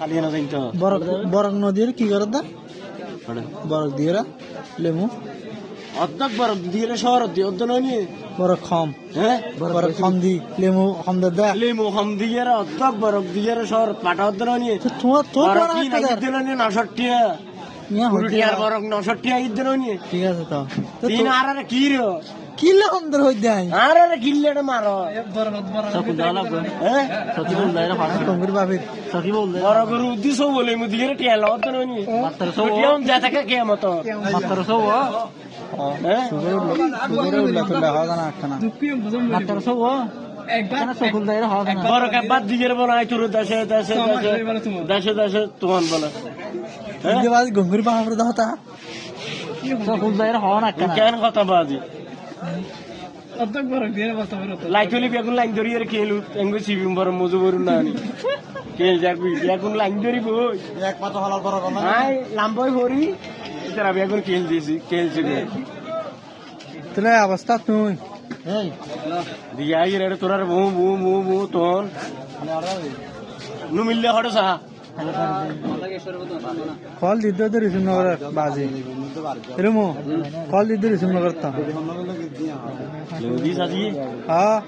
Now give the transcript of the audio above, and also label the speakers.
Speaker 1: না
Speaker 2: বরক বরক নদীর কি করে দা বরক দিয়ে লেমু
Speaker 1: অর্ধেক বার দিয়ে শহর দিয়ে অর্ধ নয়
Speaker 2: বরক খম।
Speaker 1: হ্যাঁ?
Speaker 2: বরক খম দি লেমু খম দা দা।
Speaker 1: লিমু হম দিয়ে অর্ধেক বরক দিয়ে শহর পাটা অর্ধ নয়
Speaker 2: তো তোমার তো
Speaker 1: বরক কি না
Speaker 2: দার
Speaker 1: দিল নি নশটিয়া
Speaker 2: মিয়া হতে
Speaker 1: কুড়িটিয়ার বরক নশটিয়া ঈদ নয়
Speaker 2: ঠিক আছে তো। তো
Speaker 1: তিন আর আর কি রে?
Speaker 2: কি রকম তোর হই দেয়
Speaker 1: আর আর কিল্লেটা মারো। হ্যাঁ?
Speaker 2: কঙ্গুর বাবির
Speaker 1: বড় গরু উদ্দেশ্য বলে মু দিয়ে টিয়াল অর্ধ নয়। টিয়াম যা থাকে কে মতো। হ্যাঁ?
Speaker 2: সুগর সুগর উঠল তো লেখা জানা একখানা
Speaker 1: বড় কাব্বার দিগের বনাই তোর দেশে দেশে দেশে দেশে দেশে তোমার বলে। হ্যাঁ? কেন কথা বাজি? লাইটলি বেগুন লাইন ধরি আর কেলু এঙ্গু সিবিম বড় মজু বরু না যাবি বেগুন লাইন ধরি বই?
Speaker 2: এক পাতা হলার বড় গলা
Speaker 1: আই লাম্বই হরি তারা বেগুন কেল দিছি কেলছি
Speaker 2: তাহলে অবস্থা তুই।
Speaker 1: দিয়ে আই রে তোরার বু বু বু বু তোন নু মিললে হড় সা
Speaker 2: কল দিতে হতো রিসিভ নগর বাজে। এরমো কল দিতে রিসিভ নগর তা। হ্যাঁ।